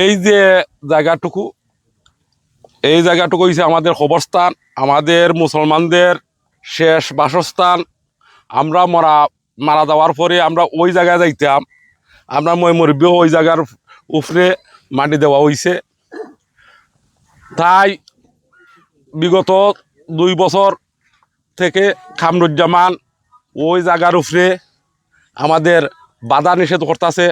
এই যে জায়গাটুকু, এই জায়গাটুকু হচ্ছে আমাদের খবরস্থান আমাদের মুসলমানদের শেষ বাসস্থান। আমরা মরা, মারা যাওয়ার পরে আমরা ওই জায়গায় যাইতাম। আমরা মই মুরব্বীও ওই জায়গার উপরে মাটি দেওয়া হয়েছে তাই বিগত দুই বছর থেকে খামরুজ্জামান ওই জায়গার উপরে আমাদের বাধা নিষেধ করতেছে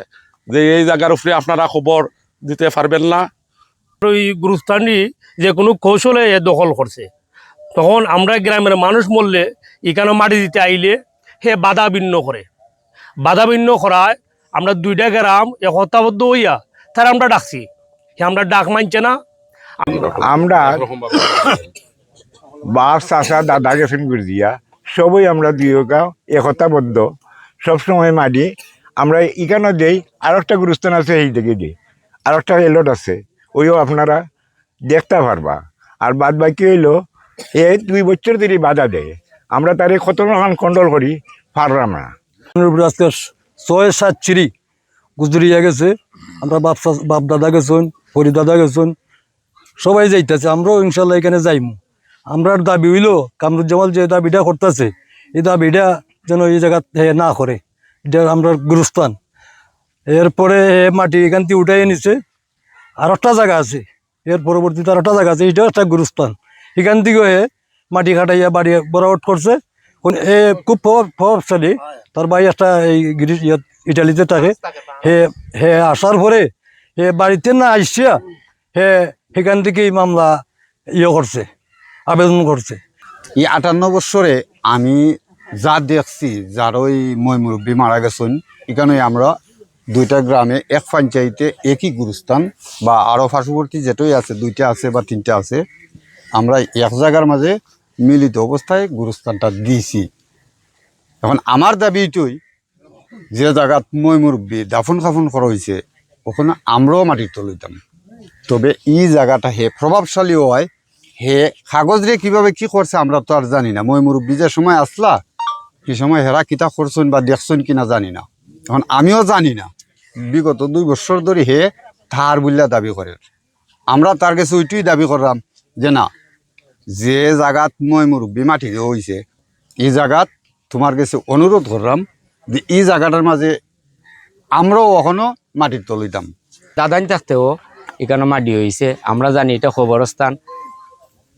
যে এই জায়গার উপরে আপনারা খবর দিতে পারবেন না। ওই গুরুস্থানটি যে কোনো কৌশলে এ দখল করছে। তখন আমরা গ্রামের মানুষ মরলে এখানে মাটি দিতে আইলে হে বাধা ভিন্ন করে। বাধা ভিন্ন করায় আমরা দুইটা গ্রাম একতাবদ্ধ হইয়া তার আমরা ডাকছি। হে আমরা ডাক মানছে না। আমরা বাপ চাষা দাদা গেছেন করে দিয়া সবই আমরা দুইও একতাবদ্ধ সবসময় মাটি আমরা ইকানো দেই আর একটা গুরুস্থান আছে এই দিকে দিই আর একটা এলট আছে। ওইও আপনারা দেখতে পারবা। আর বাদ বাকি হইল, এ দুই বছর ধরে বাধা দেয়। আমরা তারে কত রকম কন্ট্রোল করি, পারলাম না। আজকে ছয় সাত চিরি গুজরিয়া গেছে। আমরা বাপ সা- বাপ দাদা গেছুন পরি দাদা গেছুন, সবাই যাইতেছে। আমরাও ইনশাল্লাহ এখানে যাইমু। আমরার দাবি হইল কামরুজ্জামাল যে দাবিটা করতেছে, এই দাবিটা যেন এই জায়গা না করে। এটা আমরা গুরুস্থান। এরপরে মাটি এখান থেকে উঠাই নিছে। আর একটা জায়গা আছে, এর পরবর্তীতে আর একটা জায়গা আছে, এটাও একটা গুরুস্থান। এখান থেকে এ মাটি কাটাইয়া বাড়ি বরাবট করছে। এ খুব প্রভাব- প্রভাবশালী। তার ভাই একটা এই গ্রিস ইয়াত ইটালিতে থাকে। হে হে আসার পরে হে বাড়িতে না আসছিয়া হে সেখান থেকেই মামলা ইয়ে করছে, আবেদন করছে। এই আটান্ন বছরে আমি যা দেখছি, যার ওই মই মুরব্বী মারা গেছেন এখানে আমরা দুইটা গ্রামে এক পঞ্চায়েতে একই গুরুস্থান বা আরও পার্শ্ববর্তী যেটাই আছে, দুইটা আছে বা তিনটা আছে, আমরা এক জায়গার মাঝে মিলিত অবস্থায় গুরুস্থানটা দিয়েছি। এখন আমার দাবি এইটুই যে জায়গাত মই মুরব্বী দাফন খাফন করা হয়েছে ওখানে আমরাও মাটির তলিতাম তবে এই জায়গাটা হে প্রভাবশালী হয় হে কাগজ রে কীভাবে কি করছে আমরা তো আর জানি না। মই মুরব্বী যে সময় আসলা কি সময় হেরা কিতা করছেন বা দেখছেন কিনা জানি না। এখন আমিও জানি না। বিগত দুই বছর ধরে হে ধার বললা দাবি করে। আমরা তার কাছে ওইটুই দাবি করলাম যে না, যে জায়গাত মই মুরব্বী মাটি হয়েছে এই জায়গাত তোমার কাছে অনুরোধ করলাম যে এই জায়গাটার মাঝে আমরাও এখনও মাটির তলিতাম দাদান থাকতেও এখানে মাটি হয়েছে আমরা জানি এটা খবরস্থান।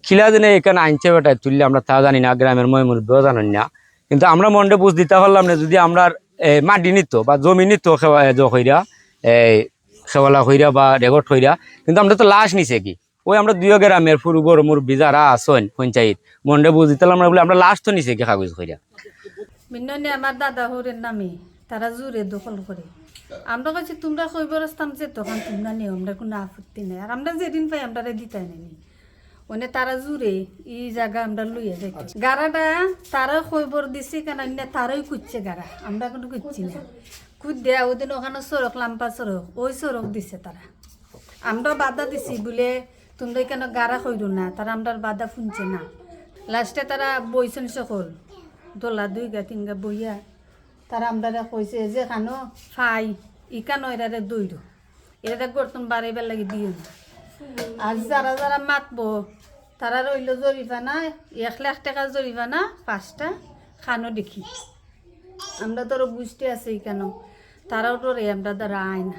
খিলা দিনে এখানে আনছে বেটায় তুললে আমরা তা জানি না, গ্রামের ময়মুরব্বীও জানেন না। কিন্তু আমরা মনটা বুঝ দিতে পারলাম না, যদি আমরা মাটি নিত বা জমি নিত হইরা এই খেওয়ালা হইরা বা রেগট হইরা কিন্তু আমরা তো লাশ নিছে কি? ওই আমরা দুই গ্রামের পুরু বড় মুরব্বী যারা আসন পঞ্চায়েত দিতে পারলাম না বলে আমরা লাশ তো নিছে কি কাগজ হইরা আমার দাদা হরের নামে তারা জোরে দখল করে আমরা কাছে, তোমরা কইবরস্থান যে তখন তোমরা নিও আমরা কোনো আপত্তি নেই। আর আমরা যেদিন পাই আমরা দিতাই নেই ওনে তারা জুড়ে ই জায়গা আমরা লইয়া যাই গাড়াটা তারা কইবর দিছে কেন তারাই কুচ্ছে গাড়া আমরা কোনো কুচ্ছি না। কুদ দেয়া ওদিন ওখানে সড়ক, লাম্পা সড়ক, ওই সড়ক দিছে তারা। আমরা বাধা দিছি, বলে তোমরা কেন গাড়া কইরো না? তারা আমরা বাধা শুনছে না। লাস্টে তারা বইছেন সকল। দোলা দুই গা, তিন গা বইয়া তারা আমরা কইছে যে খানো ফাই, ইকানো এরারে দইর। এরা গর্তন বাড়াইবার লাগি দিও আর যারা যারা মাতবো তারা রইল জরিফানা এক লাখ টাকা জরিফানা পাঁচটা খানো দেখি। আমরা তোর বুঝতে আছি কেন, তারাও তোর আমরা দ্বারা আয় না।